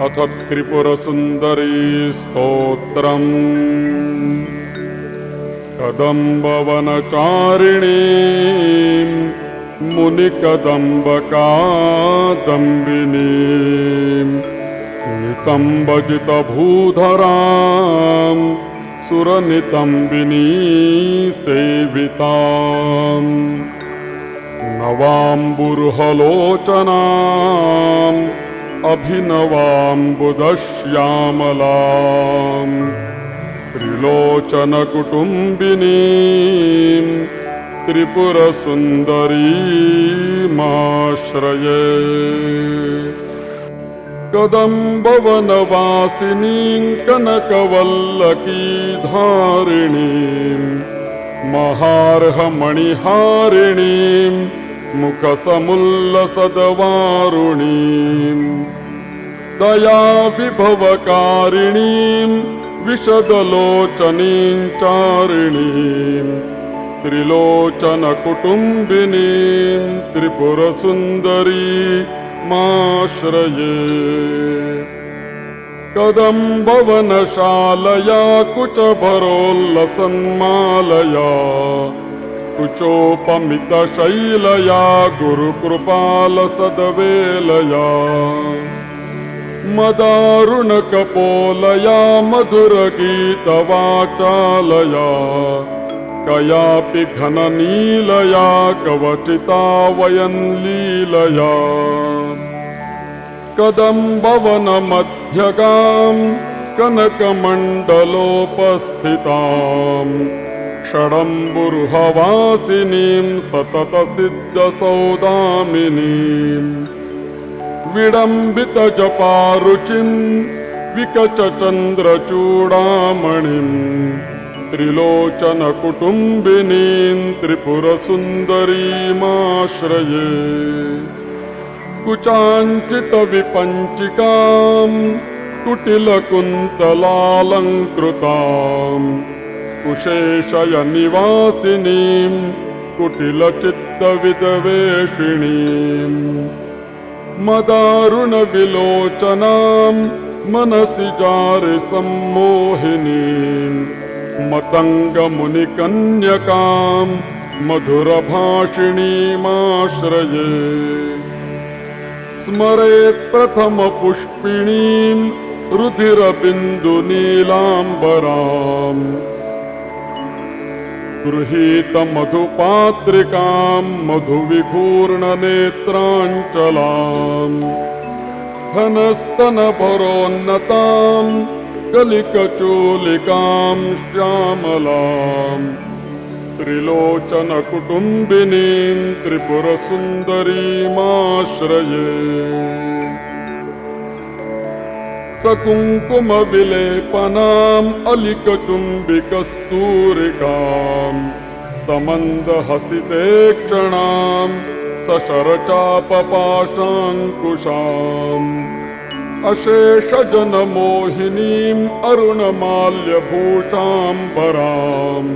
अथ त्रिपुरसुन्दरी स्तोत्रम्। कदम्बवनचारिणी मुनिकदम्बकादम्बिनी। नितम्बजितभूधराम् सुरनितम्बिनी सेविताम्। नवाम्बुरुहलोचनाम् अभिनवाम्बुदश्यामलाम् त्रिलोचनकुटुम्बिनीम् त्रिपुरसुन्दरीमाश्रये। कदम्बवनवासिनीम् कनकवल्लकीधारिणीम् महार्हमणिहारिणीम् मुखसमुल्लसदवारुणीम् दयाविभवकारिणीम् विशदलोचनीम् चारिणीम् त्रिलोचनकुटुम्बिनीम् त्रिपुरसुन्दरी माश्रये। कदम्बवनशालया कुचभरोल्लसन्मालया कुचोपमितशैलया गुरुकृपालसदवेलया मदारुणकपोलया मधुरगीतवाचालया कयापि घननीलया कवचिता वयन् लीलया। कदम्बवनमध्यगाम् कनकमण्डलोपस्थिताम् षडम्बुरुहवासिनीम् सततसिद्धसौदामिनीम् विडम्बितजपारुचिम् विकचचन्द्रचूडामणिम् त्रिलोचनकुटुम्बिनीम् त्रिपुरसुन्दरीमाश्रये कुचाञ्चितविपञ्चिकाम् कुटिलकुन्तलालङ्कृताम् कुशेषयनिवासिनीम् कुटिलचित्तविदवेषिणीम् मदारुणविलोचनाम् मनसि जारिसम्मोहिनीम् मतङ्गमुनिकन्यकाम् मधुरभाषिणीमाश्रये। स्मरेत् प्रथमपुष्पिणीम् रुधिरबिन्दुनीलाम्बराम् गृहीतमधुपात्रिकाम् मधुविपूर्णनेत्राञ्चलाम् घनस्तनभरोन्नताम् कलिकचोलिकाम् श्यामलाम् त्रिलोचनकुटुम्बिनीम् त्रिपुरसुन्दरीमाश्रये सकुङ्कुमविलेपनाम् अलिकचुम्बिकस्तूरिकाम् समन्दहसिते क्षणाम् सशरचापपाशाङ्कुशाम् अशेषजनमोहिनीम् अरुणमाल्यभूषाम्बराम्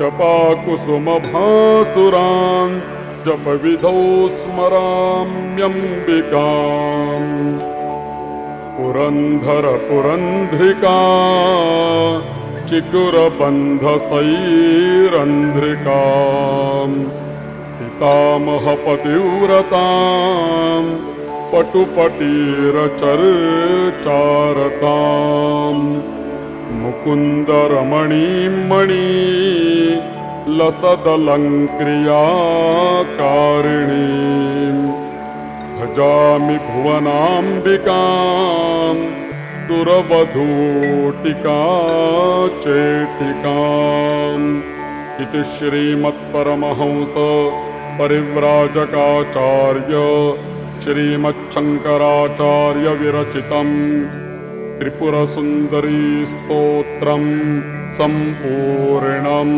जपाकुसुमभासुरान् जपविधौ स्मराम्यम्बिकाम् पुरन्धरपुरन्ध्रिका चिकुरबन्धसैरन्ध्रिकाम् पितामहपतिव्रताम् पटुपटीरचर्चारताम् मुकुन्दरमणीम् मणि लसदलङ्क्रियाकारिणीम् भजामि भुवनाम्बिकाम् दुरवधूटिका चेटिकाम् इति श्रीमत्परमहंस परिव्राजकाचार्य श्रीमच्छङ्कराचार्य विरचितम् त्रिपुरसुन्दरी स्तोत्रम् सम्पूर्णम्